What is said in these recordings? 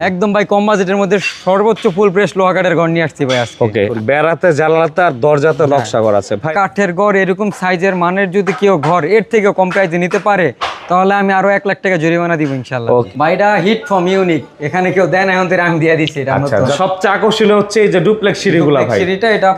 একদম ভাই কম বাজেটের মধ্যে সর্বোচ্চ ফুল প্রেস লোহা কাঠের ঘর নিয়ে আসছি ভাই আজকে। ওকে বেড়াতে জানালাতে আর দরজাতে নকশা করা আছে। ভাই কাঠের ঘর এরকম সাইজের মানের যদি কেউ ঘর এর থেকেও কম প্রাইসে নিতে পারে তাহলে আমি আরও এক লাখ টাকা জরিমানা দিব ইনশাল্লাহ Okay. ভাইটা হিট ফ্রম ইউনিক এখানে কেউ দেন এখন থেকে আমি দিয়ে দিচ্ছি এটা আচ্ছা সবচেয়ে আকর্ষণীয় হচ্ছে এই যে ডুপ্লেক্স সিঁড়িগুলা ভাই। সিঁড়িটা এটা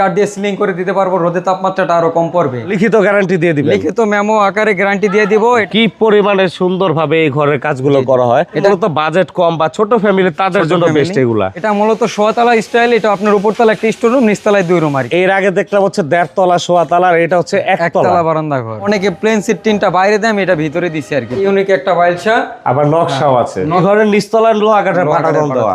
কাঠ দিয়ে সিলিং করে দিতে পারব রোদের তাপমাত্রাটা আরও কম পড়বে। লিখিত গ্যারান্টি দিয়ে দিবেন। লিখিত মেমো আকারে গ্যারান্টি দিয়ে দিব। কি পরিমাণে সুন্দরভাবে এই ঘরের কাজগুলো করা হয়? এটা তো বাজেট কম বা ছোট ফ্যামিলি তাদের জন্য বেস্ট এগুলা। এটা মূলত সোয়াতলা স্টাইল এটা আপনার উপরতলা একটা স্টোর রুম নিচতলায় দুই রুম আর এর আগে দেখলাম হচ্ছে দেড় তলা সোয়া আর এটা হচ্ছে একতলা বারান্দা ঘর। অনেকে প্লেন সিট তিনটা বাইরে দেয় আমি এটা ভিতরে দিছি আর কি। ইউনিক একটা বাইলসা আবার নকশাও আছে। এই ঘরের নিচতলার লোহা কাঠের পাটাতন দেওয়া।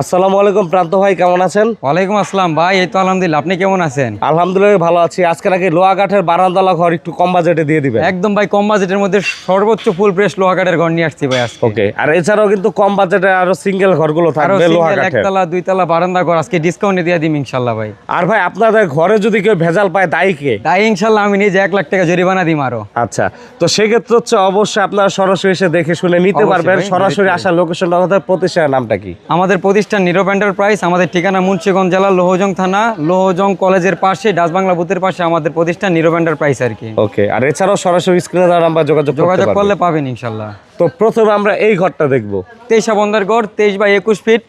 আসসালামু আলাইকুম প্রান্ত ভাই কেমন আছেন? ওয়ালাইকুম আসসালাম ভাই এই তো আলহামদুলিল্লাহ। আপনি কেমন আছেন? আলহামদুলিল্লাহ ভালো আছি। আজকে নাকি লোহা কাঠের বারান্দালা ঘর একটু কম বাজেটে দিয়ে দিবেন। একদম ভাই কম বাজেটের মধ্যে সর্বোচ্চ ফুল প্রেস লোহা কাঠের ঘর নিয়ে আসছি ভাই আজকে। ওকে আর এছাড়াও কিন্তু কম বাজেটে আরও সিঙ্গেল ঘরগুলো থাকবে লোহা সিঙ্গেল কাঠের একতলা দুইতলা বারান্দা ঘর আজকে ডিসকাউন্টে দিয়ে দিম ইনশাল্লাহ ভাই। আর ভাই আপনাদের ঘরে যদি কেউ ভেজাল পায় দায়ী কে? তাই ইনশাল্লাহ আমি নিজে এক লাখ টাকা জরিমানা দিম আরও। আচ্ছা তো সেক্ষেত্রে হচ্ছে অবশ্যই আপনারা সরাসরি এসে দেখে শুনে নিতে পারবেন। সরাসরি আসার লোকেশন আমাদের প্রতিষ্ঠানের নামটা কি? আমাদের প্রতিষ্ঠান নিরব এন্টারপ্রাইজ আমাদের ঠিকানা মুন্সিগঞ্জ জেলা লোহজং থানা লোহজং কলেজের পাশে ডাসবাংলা বুথের পাশে আমাদের প্রতিষ্ঠান নিরব এন্টারপ্রাইজ আর কি। ওকে আর এছাড়াও সরাসরি স্ক্রিনে দ্বারা আমরা যোগাযোগ যোগাযোগ করলে পাবেন ইনশাল্লাহ। তো প্রথমে আমরা এই ঘরটা দেখব। তেইশা বন্দর গড় তেইশ বাই একুশ ফিট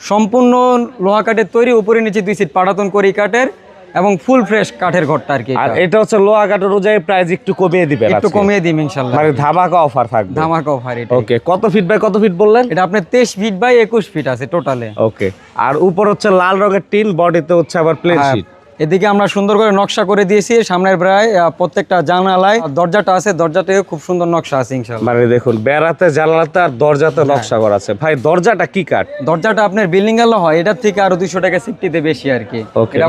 সম্পূর্ণ লোহা কাঠের তৈরি উপরে নিচে দুই সিট পাটাতন করি কাঠের। এবং ফুল ফ্রেশ কাঠের ঘরটা আর কি আর এটা। হচ্ছে লোহা কাঠ অনুযায়ী প্রাইস একটু কমিয়ে দিবেন একটু কমিয়ে দিম ইনশাআল্লাহ মানে ধামাকা অফার থাকবে। ধামাকা অফার এটা ওকে কত ফিট বাই কত ফিট বললেন? এটা আপনি 23 ফিট বাই একুশ ফিট আছে টোটালে ওকে আর উপর হচ্ছে লাল রঙের টিন বডিতে হচ্ছে আবার প্লেন শীট এদিকে আমরা সুন্দর করে নকশা করে দিয়েছি। সামনের প্রায় প্রত্যেকটা জানালায় দরজাটা আছে দরজাতে খুব সুন্দর নকশা আছে ইনশাল্লাহ মানে দেখুন বেড়াতে জানালাতে আর দরজাতে নকশা করা আছে। ভাই দরজাটা কি কাঠ? দরজাটা আপনার বিল্ডিং এলো হয় এটার থেকে আরও দুইশো টাকা সেফটিতে বেশি আর কি।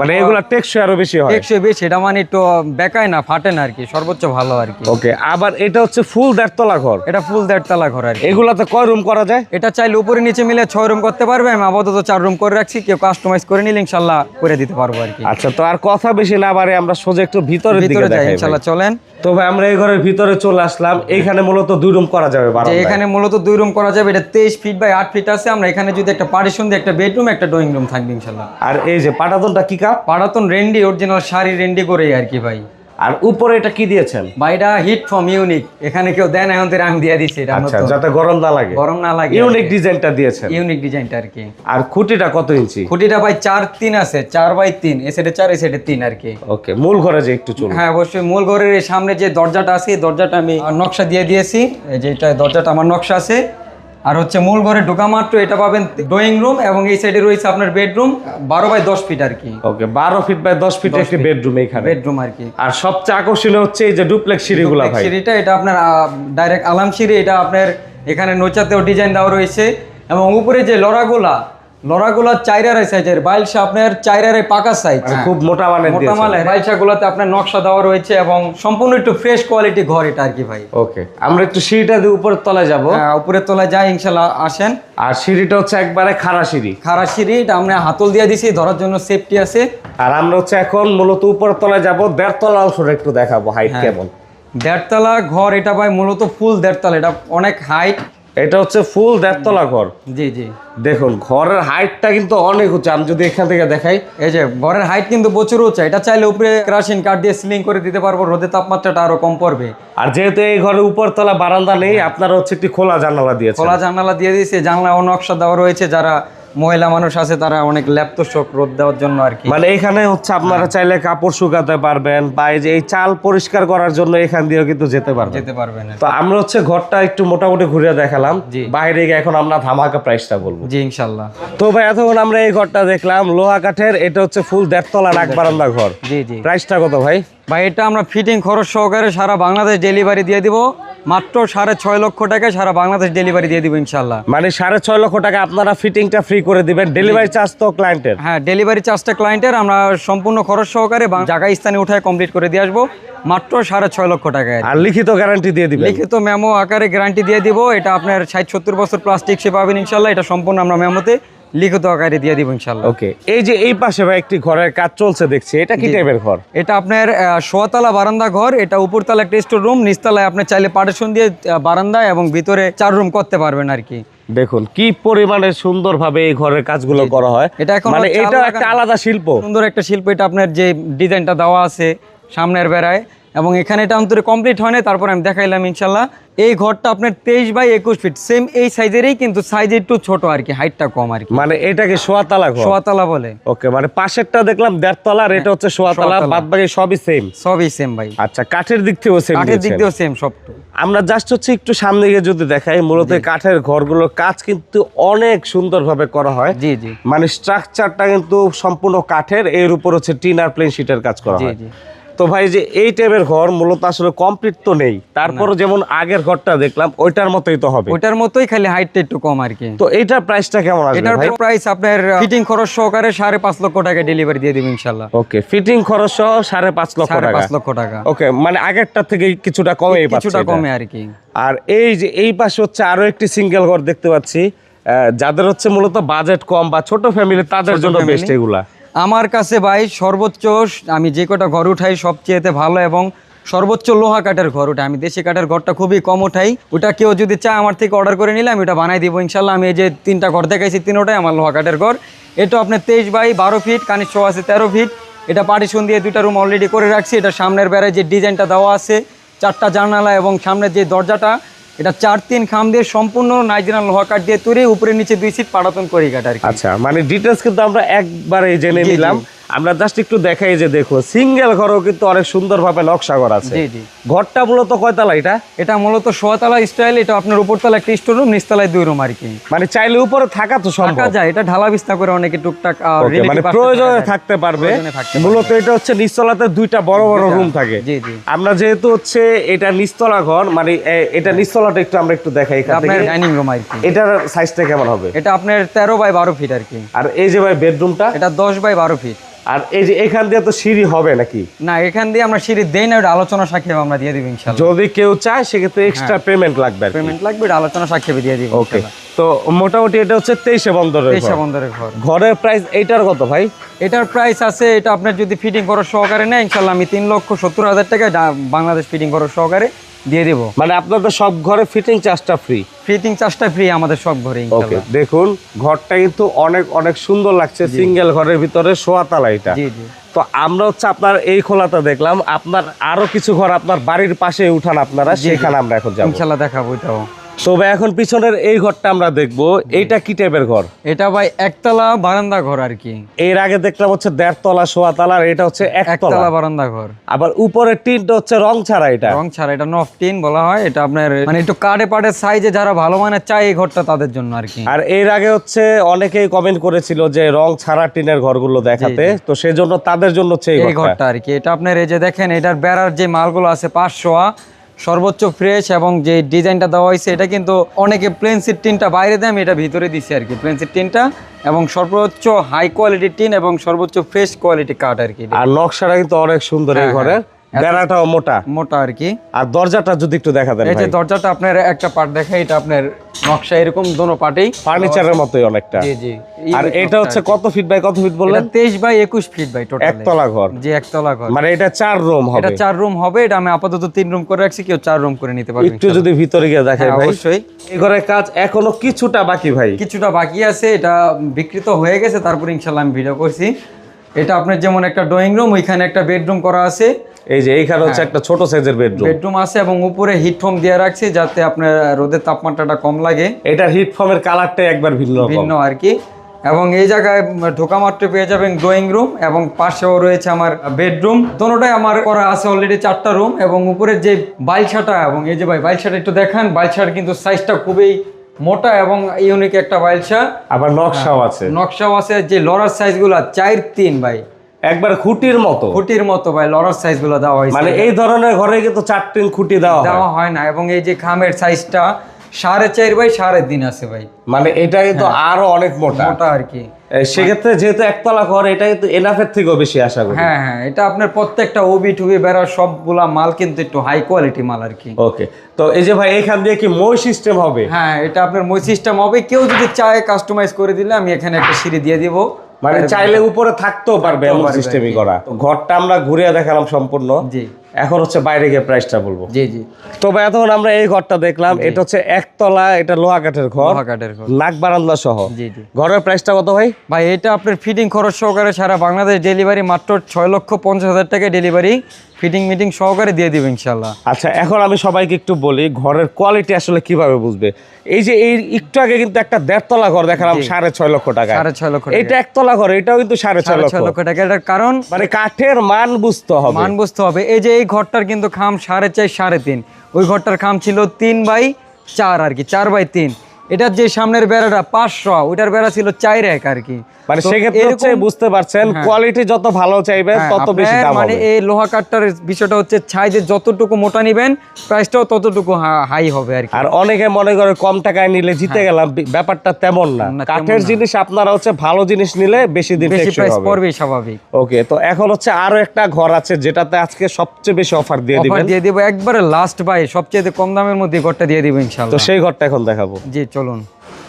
মানে এগুলা টেকসই আরও বেশি হয়। একশো বেশি এটা মানে একটু বেকায় না ফাটে না আর কি সর্বোচ্চ ভালো আর কি। ওকে আবার এটা হচ্ছে ফুল দেড়তলা ঘর। এটা ফুল দেড়তলা ঘর আর এগুলাতে কয় রুম করা যায়? এটা চাইলে উপরে নিচে মিলে ছয় রুম করতে পারবে আমি আপাতত চার রুম করে রাখছি কেউ কাস্টমাইজ করে নিলে ইনশাল্লাহ করে দিতে পারব আর কি। আচ্ছা তো আর কথা বেশি না বারে আমরা সোজা একটু ভিতরের দিকে ভিতরে দেখাই ভাই। চলেন। তো ভাই আমরা এই ঘরের ভিতরে চলে আসলাম। এখানে মূলত দুই রুম করা যাবে এখানে মূলত দুই রুম করা যাবে এটা তেইশ ফিট বাই আট ফিট আছে। আমরা এখানে যদি একটা পার্টিশন দিয়ে একটা বেডরুম একটা ড্রয়িং রুম থাকবে ইনশাল্লাহ। আর এই যে পাটাতনটা কি কাপ? পাটাতন রেন্ডি অরিজিনাল শাড়ি রেন্ডি করেই আর কি ভাই। আর উপরে এটা কি দিয়েছেন? এটা হিট ফ্রম ইউনিক এখানে কেউ দেন এখন থেকে আমি দিয়ে দিচ্ছি এটা আচ্ছা যাতে গরম না লাগে। গরম না লাগে। ইউনিক ডিজাইনটা দিয়েছেন। ইউনিক ডিজাইনটা আর কি। আর খুঁটিটা কত ইঞ্চি? খুঁটিটা ভাই চার তিন আছে চার বাই তিন। এ সাইডে চার এ সাইডে তিন আর কি। ওকে মূল ঘরে যে একটু চলুন। হ্যাঁ অবশ্যই মূল ঘরের এই সামনে যে দরজাটা আছে দরজাটা আমি নকশা দিয়ে দিয়েছি। এই যে এটা দরজাটা আমার নকশা আছে। আর হচ্ছে মূল ঘরে ঢোকা মাত্র এটা পাবেন ড্রয়িং রুম এবং এই সাইডে রয়েছে আপনার বেডরুম বারো বাই দশ ফিট আর কি। ওকে বারো ফিট বাই দশ ফিট একটি বেডরুম এখানে বেডরুম আর কি। আর সবচেয়ে আকর্ষণীয় হচ্ছে এই যে ডুপ্লেক্স সিঁড়িগুলো ভাই। সিঁড়িটা এটা আপনার ডাইরেক্ট আলাম সিঁড়ি এটা আপনার এখানে নোচাতেও ডিজাইন দেওয়া রয়েছে। এবং উপরে যে লড়াগুলা লড়াগুলা চাইরারে সাইজের বাইলসা আপনার চাইরারে পাকা সাইজ মানে খুব মোটা মানের মোটা দিয়েছেন বাইলসা গুলাতে আপনার নকশা দেওয়া রয়েছে এবং সম্পূর্ণ একটু ফ্রেশ কোয়ালিটি ঘর এটা আর কি ভাই। ওকে আমরা একটু সিঁড়িটা দিয়ে উপরের তলায় যাব। হ্যাঁ, উপরের তলায় যাই ইনশাল্লাহ আসেন। আর সিঁড়িটা হচ্ছে একবারে খাড়া সিঁড়ি। খারাপ সিঁড়ি এটা আমরা হাতল দিয়ে দিছি ধরার জন্য সেফটি আছে। আর আমরা হচ্ছে এখন মূলত উপরের তলায় যাব দেড় তলা অংশটা একটু দেখাবো হাইট কেমন? দেড়তলা ঘর এটা ভাই মূলত ফুল দেড়তলা এটা অনেক হাইট এটা হচ্ছে ফুল দেড়তলা ঘর। জি জি। দেখুন ঘরের হাইটটা কিন্তু অনেক উঁচু। আমি যদি এখান থেকে দেখাই এই যে ঘরের হাইট কিন্তু প্রচুর উঁচু। এটা চাইলে উপরে ক্রাশিন কাঠ দিয়ে সিলিং করে দিতে পারব। রোদের তাপমাত্রাটা আরও কম পড়বে। আর যেহেতু এই ঘরের উপরতলা বারান্দা নেই আপনারা হচ্ছে একটি খোলা জানালা দিয়েছে খোলা জানালা দিয়ে দিয়েছে। জানলা ও নকশা দেওয়া রয়েছে। যারা মহিলা মানুষ আছে তারা অনেক ল্যাপ্ত শোক রোদ দেওয়ার জন্য আর কি। মানে এখানে হচ্ছে আপনারা চাইলে কাপড় শুকাতে পারবেন বা এই যে এই চাল পরিষ্কার করার জন্য এখান দিয়েও কিন্তু যেতে পারবেন। যেতে পারবে না তো আমরা হচ্ছে ঘরটা একটু মোটামুটি ঘুরে দেখালাম। বাইরে গিয়ে এখন আমরা ধামাকা প্রাইসটা বলব। জি ইনশাল্লাহ। তো ভাই এতক্ষণ আমরা এই ঘরটা দেখলাম লোহা কাঠের এটা হচ্ছে ফুল দেড়তলা নাক বারান্দা ঘর। জি জি। প্রাইসটা কত ভাই? ভাই এটা আমরা ফিটিং খরচ সহকারে সারা বাংলাদেশ ডেলিভারি দিয়ে দিব। মাত্র সাড়ে ছয় লক্ষ টাকায় সারা বাংলাদেশ ডেলিভারি দিয়ে দিব ইনশাল্লাহ মানে সাড়ে ছয় লক্ষ টাকা আপনারা ফিটিংটা ফ্রি করে দিবেন ডেলিভারি চার্জ তো ক্লায়েন্টের হ্যাঁ ডেলিভারি চার্জটা ক্লায়েন্টের আমরা সম্পূর্ণ খরচ সহকারে বাং- জায়গা স্থানে উঠায় কমপ্লিট করে দিয়ে আসব মাত্র সাড়ে ছয় লক্ষ টাকায়। আর লিখিত গ্যারান্টি দিয়ে দিবেন। লিখিত মেমো আকারে গ্যারান্টি দিয়ে দিব এটা আপনার ষাট সত্তর বছর প্লাস্টিক সে পাবেন ইনশাল্লাহ এটা সম্পূর্ণ আমরা মেমোতে লিখিত আকারে দিয়ে দিব ইনশাল্লাহ ওকে এই যে এই পাশে ভাই একটি ঘরের কাজ চলছে দেখছি এটা কি টাইপের ঘর? এটা আপনার সোয়াতলা বারান্দা ঘর এটা উপরতলা একটা স্টোর রুম নিচতলায় আপনি চাইলে পার্টিশন দিয়ে বারান্দা এবং ভিতরে চার রুম করতে পারবেন আর কি। দেখুন কি পরিমাণে সুন্দরভাবে এই ঘরের কাজগুলো করা হয়। এটা এখন মানে এটা একটা আলাদা শিল্প। সুন্দর একটা শিল্প এটা আপনার যে ডিজাইনটা দেওয়া আছে সামনের বেড়ায় এবং এখানে এটা অন্তরে কমপ্লিট হয় না তারপর আমি দেখাইলাম ইনশাল্লাহ এই ঘরটা আপনার তেইশ বাই একুশ ফিট সেম এই সাইজেরই কিন্তু সাইজ একটু ছোট আর কি হাইটটা কম আর কি। মানে এটাকে সোয়াতলা সোয়াতলা বলে। ওকে মানে পাশেরটা দেখলাম দেড়তলা আর এটা হচ্ছে সোয়াতলা সোয়াতলা। বাদ বাকি সবই সেম সবই সেম ভাই। আচ্ছা কাঠের দিক থেকেও সেম কাঠের দিক থেকেও সেম সব আমরা জাস্ট হচ্ছে একটু সামনে গিয়ে যদি দেখাই মূলত কাঠের ঘরগুলোর কাজ কিন্তু অনেক সুন্দরভাবে করা হয়। জি জি। মানে স্ট্রাকচারটা কিন্তু সম্পূর্ণ কাঠের এর উপর হচ্ছে টিন আর প্লেন শিটের কাজ করা জি হয়। জি। তো ভাই যে এই টাইপের ঘর মূলত আসলে কমপ্লিট তো নেই। তারপর যেমন আগের ঘরটা দেখলাম ওইটার মতোই তো হবে। ওইটার মতোই খালি হাইটটা একটু কম আর কি। তো এইটার প্রাইসটা কেমন আসবে এটার প্রাইস আপনার ফিটিং খরচ সহকারে সাড়ে পাঁচ লক্ষ টাকা ডেলিভারি দিয়ে দিবেন ইনশাল্লাহ ওকে ফিটিং খরচ সহ সাড়ে পাঁচ লক্ষ টাকা। পাঁচ লক্ষ টাকা। ওকে মানে আগেরটা থেকে কিছুটা কমে কিছুটা কমে আর কি। আর এই যে এই পাশে হচ্ছে আরও একটি সিঙ্গেল ঘর দেখতে পাচ্ছি। যাদের হচ্ছে মূলত বাজেট কম বা ছোট ফ্যামিলি তাদের জন্য। বেস্ট এগুলা। আমার কাছে ভাই সর্বোচ্চ আমি যে কটা ঘর উঠাই সবচেয়েতে ভালো এবং সর্বোচ্চ লোহা কাঠের ঘর ওটা আমি দেশি কাঠের ঘরটা খুবই কম উঠাই। ওটা কেউ যদি চায় আমার থেকে অর্ডার করে নিলে আমি ওটা বানাই দিব। ইনশাল্লাহ আমি এই যে তিনটা ঘর দেখাইছি তিনোটাই আমার লোহা কাঠের ঘর। এটা আপনার তেইশ বাই বারো ফিট কানির ছ আছে তেরো ফিট এটা পার্টিশন দিয়ে দুইটা রুম অলরেডি করে রাখছি। এটা সামনের বেড়ায় যে ডিজাইনটা দেওয়া আছে, চারটা জানালা এবং সামনের যে দরজাটা এটা চার তিন খাম দিয়ে সম্পূর্ণ নাইজেরিয়ান লোহা কাঠ দিয়ে তৈরি উপরে নিচে দুই সিট পাড়াতন করি কাঠ আর কি আচ্ছা মানে ডিটেলস কিন্তু আমরা একবারে জেনে। নিলাম আমরা জাস্ট একটু দেখাই যে দেখো সিঙ্গেল ঘরও কিন্তু অনেক সুন্দরভাবে নকশা করা আছে। ঘরটা মূলত কয়তলা এটা? এটা মূলত সোয়াতলা স্টাইল এটা আপনার উপরতলা একটা স্টোর রুম নিচতলায় দুই রুম আর কি। মানে চাইলে উপরে থাকা তো সম্ভব। থাকা যায় এটা ঢালা বিস্তার করে অনেকে টুকটাক মানে প্রয়োজনে থাকতে পারবে। মূলত এটা হচ্ছে নিচতলাতে দুইটা বড় বড় রুম থাকে। আমরা যেহেতু হচ্ছে এটা নিচতলা ঘর মানে এটা নিচতলাটা একটু আমরা একটু দেখাই আপনার ডাইনিং রুম আর কি। এটার সাইজটা কেমন হবে? এটা আপনার তেরো বাই বারো ফিট আর কি। আর এই যে ভাই বেডরুমটা এটা দশ বাই বারো ফিট আর এই যে এখান দিয়ে তো সিঁড়ি হবে নাকি? না এখান দিয়ে আমরা সিঁড়ি দেই না ওটা আলোচনা সাক্ষেপে আমরা দিয়ে দিব ইনশাল্লাহ। যদি কেউ চায় সেক্ষেত্রে এক্সট্রা পেমেন্ট লাগবে পেমেন্ট লাগবে এটা আলোচনা সাক্ষেপে দিয়ে দিব ওকে তো মোটামুটি এটা হচ্ছে তেইশে বন্দরের তেইশা। বন্দরের ঘর। ঘরের প্রাইস এইটার কত ভাই? এটার প্রাইস আছে এটা আপনার যদি ফিটিং করার সহকারে নেয় ইনশাল্লাহ আমি তিন লক্ষ সত্তর হাজার টাকা বাংলাদেশ ফিটিং করার সহকারে। দিয়ে দেবো। মানে আপনাদের সব ঘরে ফিটিং চার্জটা ফ্রি ফিটিং চার্জটা ফ্রি আমাদের সব ঘরে ওকে দেখুন ঘরটা কিন্তু অনেক অনেক সুন্দর লাগছে সিঙ্গেল ঘরের ভিতরে শোয়াতালা এটা। জি জি। তো আমরা হচ্ছে আপনার এই খোলাটা দেখলাম আপনার আরও কিছু ঘর আপনার বাড়ির পাশে উঠান আপনারা সেখানে আমরা এখন যাব। ইনশাল্লাহ দেখাবো এটাও। তো ভাই এখন পিছনের এই ঘরটা আমরা দেখব। এইটা কি টাইপের ঘর? এটা ভাই একতলা বারান্দা ঘর আর কি। এর আগে দেখলাম হচ্ছে দেড়তলা সোয়াতলা আর এটা হচ্ছে একতলা। বারান্দা ঘর। আবার উপরের টিনটা হচ্ছে রং ছাড়া এটা। রং ছাড়া এটা নফ টিন বলা হয়। এটা আপনার মানে একটু কাটে পাটে সাইজে যারা ভালো মানে চায় এই ঘরটা তাদের জন্য আর কি। আর এর আগে হচ্ছে অনেকেই কমেন্ট করেছিল যে রং ছাড়া টিনের ঘরগুলো দেখাতে। তো সেজন্য তাদের জন্য হচ্ছে এই ঘরটা আর কি। এটা আপনার এই যে দেখেন এটার বেড়ার যে মালগুলো আছে পাঁচশোয়া সর্বোচ্চ ফ্রেশ এবং যে ডিজাইনটা দেওয়া হয়েছে এটা কিন্তু অনেকে প্লেন সিট টিনটা বাইরে দেয় আমি এটা ভিতরে দিছি আর কি প্লেন সিট টিনটা এবং সর্বোচ্চ হাই কোয়ালিটির টিন এবং সর্বোচ্চ ফ্রেশ কোয়ালিটি কাঠ আর কি। আর নকশাটা কিন্তু অনেক সুন্দর এই হ্যাঁ, ঘরের বেড়াটাও মোটা। মোটা আর কি। আর দরজাটা যদি একটু দেখা দেন এই যে দরজাটা আপনার একটা পার্ট দেখে এটা আপনার নকশা এরকম দোনো পার্টেই। ফার্নিচারের মতোই অনেকটা। জি জি। আর এটা হচ্ছে কত ফিট বাই কত ফিট বললেন? তেইশ বাই একুশ ফিট বাই টোটাল একতলা ঘর। জি একতলা ঘর। মানে এটা চার রুম এটা চার রুম হবে এটা আমি আপাতত তিন রুম করে রাখছি কেউ চার রুম করে নিতে পারবে একটু যদি ভিতরে গিয়ে দেখাই হ্যাঁ, ভাই। অবশ্যই। এই ঘরের কাজ এখনও কিছুটা বাকি ভাই। কিছুটা বাকি আছে এটা বিকৃত হয়ে গেছে তারপর ইনশাল্লাহ আমি ভিডিও করছি। এটা আপনার যেমন একটা ড্রয়িং রুম ওইখানে একটা বেডরুম করা আছে। এই যে এইখানে হচ্ছে হ্যাঁ। একটা ছোট সাইজের বেডরুম বেডরুম আছে এবং উপরে হিট হোম দিয়ে রাখছি যাতে আপনার রোদের তাপমাত্রাটা কম লাগে। এটার হিট ফর্মের কালারটাই একবার ভিন্ন ভিন্ন আর কি। এবং এই জায়গায় ঢোকা মাত্র পেয়ে যাবেন ড্রয়িং রুম এবং পাশেও রয়েছে আমার বেডরুম দোনোটাই আমার করা আছে অলরেডি চারটা রুম এবং উপরের যে বাইলসাটা এবং এই যে ভাই বাইলসাটা একটু দেখান বাইলসার কিন্তু সাইজটা খুবই মোটা এবং ইউনিক একটা বাইলসা আবার নকশাও আছে। নকশাও আছে যে লড়ার সাইজগুলো চার তিন ভাই। একবার খুঁটির মতো। খুঁটির মতো ভাই লড়ার সাইজগুলো দেওয়া হয়েছে। মানে এই ধরনের ঘরে কিন্তু চার তিন খুঁটি দেওয়া দেওয়া হয় না এবং এই যে খামের সাইজটা সাড়ে চার বাই সাড়ে তিন আছে ভাই। মানে এটা কিন্তু আরও অনেক মোটা। মোটা আর কি। সেক্ষেত্রে যেহেতু একতলা ঘর এটা কিন্তু এনাফের থেকেও বেশি আশা করি। হ্যাঁ হ্যাঁ এটা আপনার প্রত্যেকটা ওবি টুবি বেড়া সবগুলা মাল কিন্তু একটু হাই কোয়ালিটি মাল আর কি। ওকে তো এই যে ভাই এখান দিয়ে কি মই সিস্টেম হবে? হ্যাঁ এটা আপনার মই সিস্টেম হবে। কেউ যদি চায় কাস্টমাইজ করে দিলে আমি এখানে একটা সিঁড়ি দিয়ে দিব। মানে চাইলে উপরে থাকতেও পারবে এমন সিস্টেমই করা। ঘরটা আমরা ঘুরে দেখালাম সম্পূর্ণ। জি। এখন হচ্ছে বাইরে গিয়ে প্রাইসটা বলব। জি জি। তবে এতক্ষণ আমরা এই ঘরটা দেখলাম। এটা হচ্ছে একতলা এটা লোহা কাঠের ঘর। লোহা কাঠের ঘর। নাক বারান্দা সহ। জি জি। ঘরের প্রাইসটা কত ভাই? ভাই এটা আপনার ফিটিং খরচ সহকারে সারা বাংলাদেশ ডেলিভারি মাত্র ছয় লক্ষ পঞ্চাশ হাজার টাকা ডেলিভারি ফিটিং মিটিং সহকারে দিয়ে দিব ইনশাল্লাহ আচ্ছা এখন আমি সবাইকে একটু বলি ঘরের কোয়ালিটি আসলে কীভাবে বুঝবে? এই যে এই একটু আগে কিন্তু একটা দেড়তলা ঘর দেখালাম সাড়ে ছয় লক্ষ টাকা সাড়ে ছয় লক্ষ এটা একতলা ঘর এটাও কিন্তু সাড়ে ছয় লক্ষ। লক্ষ টাকা। এটার কারণ? মানে কাঠের মান বুঝতে হবে। মান বুঝতে হবে। এই যে এই ঘরটার কিন্তু খাম সাড়ে চার সাড়ে তিন। ওই ঘরটার খাম ছিল তিন বাই চার আর কি চার বাই তিন। এটার যে সামনের বেড়াটা পাঁচশো ওইটার বেড়া ছিল চার এক আর কি। মানে সেক্ষেত্রে হচ্ছে বুঝতে পারছেন কোয়ালিটি যত ভালো চাইবেন হ্যাঁ, তত বেশি দাম মানে এই লোহা কাঠটার বিষয়টা হচ্ছে ছাইজে যতটুকু মোটা নিবেন প্রাইসটাও ততটুকু হাই হবে আর আর অনেকে মনে করে কম টাকায় নিলে জিতে গেলাম ব্যাপারটা তেমন না। কাঠের জিনিস আপনারা হচ্ছে ভালো জিনিস নিলে বেশি দিন বেশি প্রাইস হবে। পড়বেই স্বাভাবিক। ওকে তো এখন হচ্ছে আরও একটা ঘর আছে যেটাতে আজকে সবচেয়ে বেশি অফার দিয়ে অফার দিয়ে দিব একবারে লাস্ট বাই সবচেয়ে কম দামের মধ্যে ঘরটা দিয়ে দিব তো সেই ঘরটা এখন দেখাবো। জি চলুন।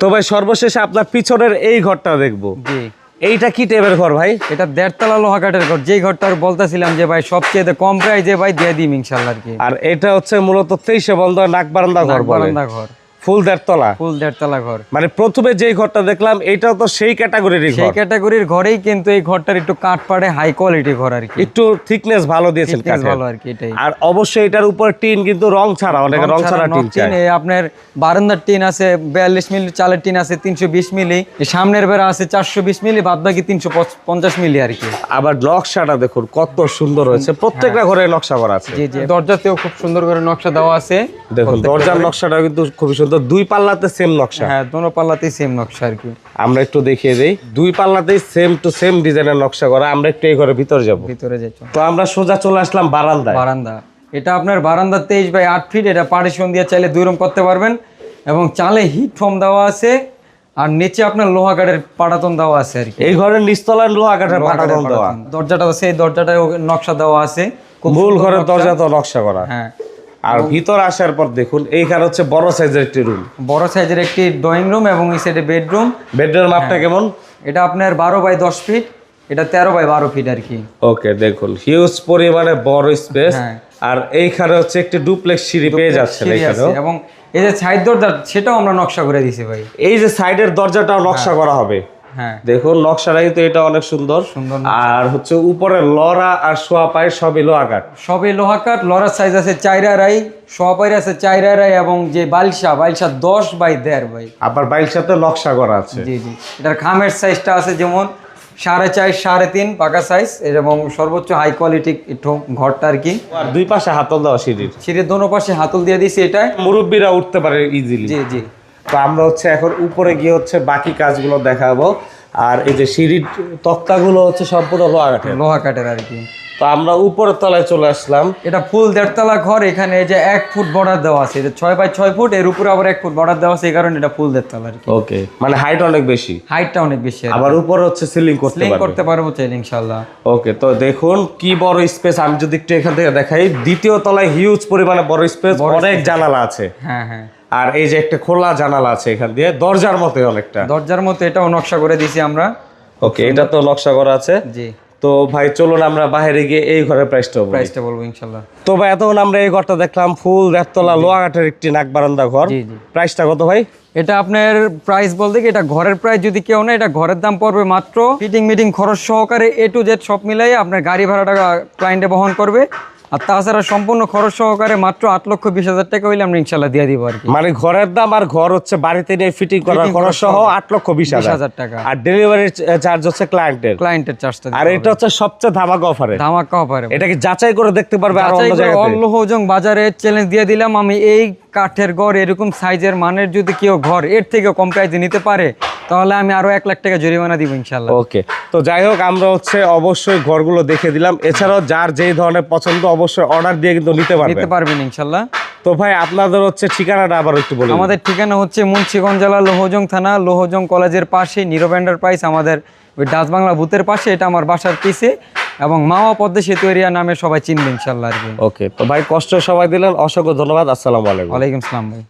তো ভাই সর্বশেষে আপনার পিছনের এই ঘরটা দেখব। জি। এইটা কি টেবের ঘর ভাই? এটা দেড়তলা লোহা কাঠের ঘর। যেই ঘরটা বলতেছিলাম যে ভাই সবচেয়ে কম প্রাইসে ভাই দিয়ে দিই ইনশাল্লাহ আর কি। আর এটা হচ্ছে মূলত তেইশে বন্ধ নাক বারান্দা ঘর বারান্দা ঘর। ফুল দেড়তলা ফুল দেড়তলা ঘর। মানে প্রথমে যেই ঘরটা দেখলাম তো সেই ক্যাটাগরির সেই ক্যাটাগরির ঘরেই কিন্তু এই ঘরটার একটু কাঠ পাড়ে হাই কোয়ালিটি ঘর আর কি। একটু থিকনেস ভালো দিয়েছেন Thickness ভালো আর কি এটাই। আর অবশ্যই এটার উপর টিন কিন্তু রং ছাড়া অনেকে রং ছাড়া টিন টিন আপনার বারান্দার টিন আছে বিয়াল্লিশ মিলি চালের টিন আছে তিনশো বিশ মিলি সামনের বেড়া আছে চারশো বিশ মিলি বাদ বাকি তিনশো পঞ্চাশ মিলি আর কি। আবার নকশাটা দেখুন কত সুন্দর হয়েছে। প্রত্যেকটা ঘরে নকশা করা আছে। জি জি। দরজাতেও খুব সুন্দর করে নকশা দেওয়া আছে। দেখুন দরজার নকশাটা কিন্তু খুবই সুন্দর দুই পাল্লাতে সেম নকশা। হ্যাঁ পাল্লাতেই সেম নকশা আর কি। আমরা একটু দেখিয়ে দেই। দুই পাল্লাতেই সেম টু সেম ডিজাইনের নকশা করা। আমরা একটু এই ঘরের ভিতরে যাব। ভিতরে তো আমরা সোজা চলে আসলাম বারান্দায়। বারান্দা। এটা আপনার বারান্দা তেইশ বাই আট ফিট এটা পার্টিশন দিয়ে চাইলে দুই রুম করতে পারবেন। এবং চালে হিট ফোম দেওয়া আছে আর নিচে আপনার লোহা কাঠের পাটাতন দেওয়া আছে আর কি। এই ঘরের নিচতলায় লোহা কাঠের পাটাতন দেওয়া। দরজাটা আছে এই দরজাটায় নকশা দেওয়া আছে। মূল ঘরের দরজা তো নকশা করা। হ্যাঁ। আর ভিতর আসার পর দেখুন এইখানে হচ্ছে বড় সাইজের একটি রুম বড় সাইজের একটি ড্রয়িং রুম এবং এই সাইডে বেডরুম বেডরুম মাপটা হ্যাঁ। কেমন? এটা আপনার বারো বাই দশ ফিট এটা তেরো বাই বারো ফিট আর কি। ওকে দেখুন হিউজ পরিমাণে বড় স্পেস হ্যাঁ। আর এইখানে হচ্ছে একটি ডুপ্লেক্স সিঁড়ি পেয়ে যাচ্ছে আছে এবং এই যে সাইড দরজা সেটাও আমরা নকশা করে দিছি ভাই। এই যে সাইডের দরজাটাও নকশা করা হবে। হ্যাঁ দেখুন নকশাটা তো এটা অনেক সুন্দর। আর হচ্ছে উপরে লরা আর সোয়া পায়ের সবই লোহা কাঠ। সবই লোহা কাঠ লড়ার সাইজ আছে চাইরা রাই আছে চাইরা রাই এবং যে বালসা বালসা দশ বাই দেড় ভাই। আবার সাথে নকশা করা আছে। জি জি। এটার খামের সাইজটা আছে যেমন সাড়ে চার সাড়ে তিন পাকা সাইজ এবং সর্বোচ্চ হাই কোয়ালিটি একটু ঘরটা আর কি। আর দুই পাশে হাতল দেওয়া সিঁড়ির। সিঁড়ির দোনো পাশে হাতল দিয়ে দিছি এটা মুরব্বীরা উঠতে পারে ইজিলি জি জি। তো আমরা হচ্ছে এখন উপরে গিয়ে হচ্ছে বাকি কাজগুলো দেখাবো। আর এই যে সিঁড়ির তক্তাগুলো হচ্ছে সম্পূর্ণ লোহা কাঠের লোহা কাঠের আর কি। তো আমরা উপরের তলায় চলে আসলাম। এটা ফুল দেড়তলা ঘর এখানে এই যে এক ফুট বর্ডার দেওয়া আছে। এটা ছয় বাই ছয় ফুট এর উপরে আবার এক ফুট বর্ডার দেওয়া আছে এই কারণে এটা ফুল দেড়তলা আর কি। ওকে মানে হাইট অনেক বেশি। হাইটটা অনেক বেশি আর আবার উপরে হচ্ছে সিলিং করতে স্লিং পারবে। করতে পারব চাইলে ইনশাল্লাহ ওকে তো দেখুন কি বড় স্পেস আমি যদি একটু এখান থেকে দেখাই দ্বিতীয় তলায় হিউজ পরিমাণে বড় স্পেস অনেক জানালা আছে। হ্যাঁ হ্যাঁ। আর এই যে একটা খোলা জানালা আছে এখান দিয়ে দরজার মতো অনেকটা। দরজার মতো এটাও নকশা করে দিছি আমরা। ওকে এটা তো নকশা করা আছে। জি। তো ভাই চলুন আমরা বাইরে গিয়ে এই ঘরের প্রাইসটা বলি। প্রাইসটা বলব ইনশাল্লাহ। তো ভাই এতক্ষণ আমরা এই ঘরটা দেখলাম ফুল লোহা কাঠের একটি নাক বারান্দা ঘর। জি জি। প্রাইসটা কত ভাই? এটা আপনার প্রাইস বলতে কি এটা ঘরের প্রাইস যদি কেউ না এটা ঘরের দাম পড়বে মাত্র ফিটিং মিটিং খরচ সহকারে এ টু জেড সব মিলাই আপনার গাড়ি ভাড়াটা ক্লায়েন্টে বহন করবে। আর তাছাড়া সম্পূর্ণ খরচ সহকারে মাত্র আট লক্ষ বিশ হাজার টাকা হইলে আমরা ইনশাল্লাহ দিয়ে দিব আর কি। মানে ঘরের দাম আর ঘর হচ্ছে বাড়িতে নিয়ে ফিটিং করার খরচ সহ আট লক্ষ বিশ হাজার। টাকা। আর ডেলিভারি চার্জ হচ্ছে ক্লায়েন্টের ক্লায়েন্টের চার্জটা আর এটা হচ্ছে সবচেয়ে ধামাকা অফারে ধামাকা অফারে এটা কি যাচাই করে দেখতে পারবে আর অন্য অল্লহজং বাজারে চ্যালেঞ্জ দিয়ে দিলাম। আমি এই কাঠের ঘর এরকম সাইজের মানের যদি কেউ ঘর এর থেকে কম প্রাইসে নিতে পারে তাহলে আমি আরও এক লাখ টাকা জরিমানা দিব ইনশাল্লাহ ওকে। তো যাই হোক আমরা হচ্ছে অবশ্যই ঘরগুলো দেখে দিলাম। এছাড়াও যার যেই ধরনের পছন্দ অবশ্যই অর্ডার দিয়ে কিন্তু নিতে পারবে নিতে পারবেন ইনশাল্লাহ তো ভাই আপনাদের হচ্ছে ঠিকানাটা আবার একটু বলুন আমাদের ঠিকানা হচ্ছে মুন্সিগঞ্জ জেলা লোহজং থানা লোহজং কলেজের পাশে নিরব এন্টারপ্রাইজ আমাদের ওই ডাচ বাংলা বুথের পাশে এটা আমার বাসার পিছে এবং মাওয়া পদ্মা সেতু এরিয়া নামে সবাই চিনবে ইনশাল্লাহ আর কি। ওকে তো ভাই কষ্ট সবাই দিলেন অসংখ্য ধন্যবাদ আসসালামু আলাইকুম। ওয়ালাইকুম আসসালাম ভাই।